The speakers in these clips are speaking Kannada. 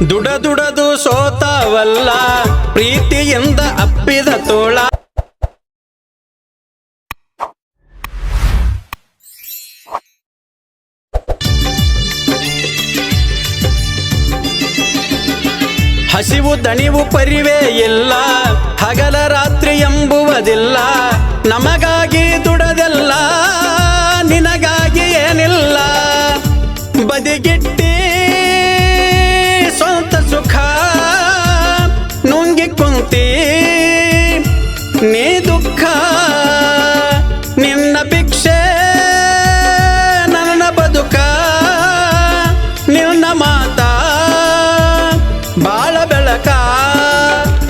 ದುಡ ದುಡದು ಸೋತವಲ್ಲ, ಪ್ರೀತಿಯಿಂದ ಅಪ್ಪಿದ ತೋಳ. ಹಸಿವು ದಣಿವು ಪರಿವೇ ಇಲ್ಲ, ಹಗಲ ರಾತ್ರಿ ಎಂಬುವುದಿಲ್ಲ. ನಮಗಾಗಿ ದುಡದೆಲ್ಲ, ನಿನಗಾಗಿ ಏನಿಲ್ಲ. ಬದಿಗಿಟ್ಟಿ ಸ್ವಂತ ಸುಖ ನುಂಗಿ ಕುಂತಿ, ನೀ ದುಃಖ, ನಿನ್ನ ಭಿಕ್ಷೆ, ನನ್ನ ಬದುಕ, ನಿನ್ನ ಮಾತ, ಬಾಳ ಬೆಳಕ,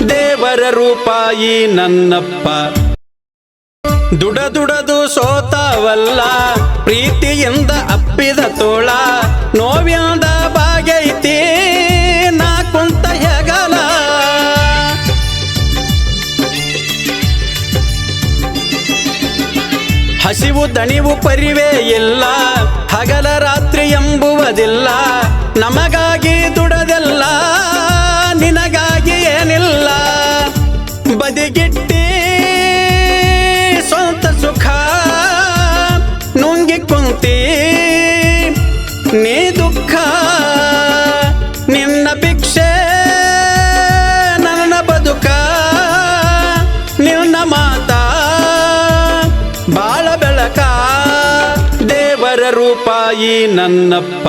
ದೇವರ ರೂಪಾಯಿ ನನ್ನಪ್ಪ. ದುಡದುಡದು ಸೋತಾವಲ್ಲ, ಪ್ರೀತಿಯಿಂದ ಅಪ್ಪಿದ ತೋಳ, ನೋವ್ಯಾದ ಹಸಿವು ದಣಿವು ಪರಿವೇ ಇಲ್ಲ. ಹಗಲ ರಾತ್ರಿ ಎಂಬುವುದಿಲ್ಲ. ನಮಗಾಗಿ ದುಡದೆಲ್ಲ, ನಿನಗಾಗಿ ಏನಿಲ್ಲ. ಬದಿಗಿಟ್ಟಿ ಸ್ವಂತ ಸುಖ, ನುಂಗಿ ಕುಂತಿ ರೂಪಾಯಿ ನನ್ನಪ್ಪ.